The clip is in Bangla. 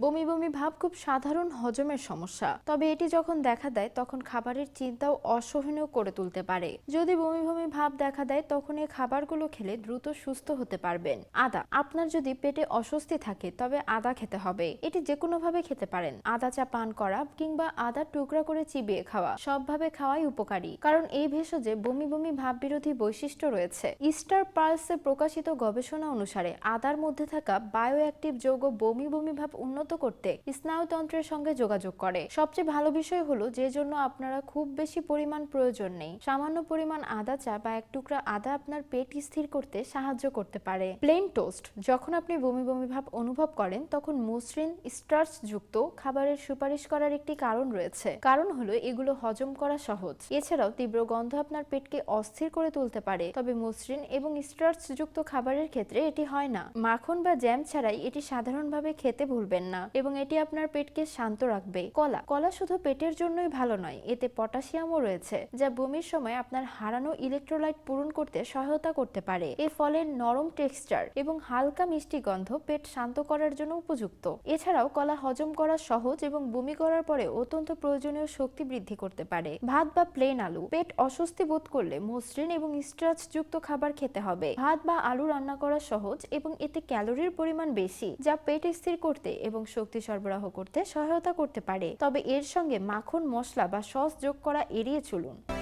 বমি বমি ভাব খুব সাধারণ হজমের সমস্যা। তবে এটি যখন দেখা দেয়, তখন খাবারের চিন্তাও অসহনীয় করে তুলতে পারে। যদি বমি বমি ভাব দেখা দেয়, তখন এই খাবারগুলো খেলে দ্রুত সুস্থ হতে পারবেন। আদা, আপনার যদি পেটে অস্বস্তি থাকে, তবে আদা খেতে হবে। এটি যে কোনোভাবে খেতে পারেন। আদা চা পান করা কিংবা আদা টুকরা করে চিবিয়ে খাওয়া সবভাবে খাওয়াই উপকারী। কারণ এই ভেষজে বমি বমি ভাব বিরোধী বৈশিষ্ট্য রয়েছে। ইস্টার পার্লসে প্রকাশিত গবেষণা অনুসারে, আদার মধ্যে থাকা বায়ো অ্যাক্টিভ যৌগ বমি বমি ভাব উন্নত করতে স্নায়ুতন্ত্রের সঙ্গে যোগাযোগ করে। সবচেয়ে ভালো বিষয় হলো যে জন্য আপনারা খুব বেশি পরিমাণ প্রয়োজন নেই। সামান্য পরিমাণ আদা চা বা এক টুকরা আদা আপনার পেট স্থির করতে সাহায্য করতে পারে। প্লেন টোস্ট যখন আপনি বমি বমি ভাব অনুভব করেন, তখন মসৃণ স্টার্চ যুক্ত খাবারের সুপারিশ করার একটি কারণ রয়েছে। কারণ হলো এগুলো হজম করা সহজ। এছাড়াও তীব্র গন্ধ আপনার পেটকে অস্থির করে তুলতে পারে। তবে মসৃণ এবং স্টার্চ যুক্ত খাবারের ক্ষেত্রে এটি হয় না। মাখন বা জ্যাম ছাড়াই এটি সাধারণভাবে খেতে ভুলবেন না। এবং এটি আপনার পেটকে শান্ত রাখবে। কলা। কলা শুধু পেটের জন্যই ভালো নয়, এতে পটাশিয়ামও রয়েছে, যা বমির সময় আপনার হারানো ইলেকট্রোলাইট পূরণ করতে সহায়তা করতে পারে। এ ফলের নরম টেক্সচার এবং হালকা মিষ্টি গন্ধ পেট শান্ত করার জন্য উপযুক্ত। এছাড়াও কলা হজম করা সহজ এবং বমি করার পরে অত্যন্ত প্রয়োজনীয় শক্তি বৃদ্ধি করতে পারে। ভাত বা প্লেন আলু। পেট অস্বস্তি বোধ করলে মসৃণ এবং স্টার্চ যুক্ত খাবার খেতে হবে। ভাত বা আলু রান্না করা সহজ এবং এতে ক্যালোরির পরিমাণ বেশি, যা পেট স্থির করতে এবং শক্তি সরবরাহ করতে সহায়তা করতে পারে। তবে এর সঙ্গে মাখন, মশলা বা সস যোগ করা এড়িয়ে চলুন।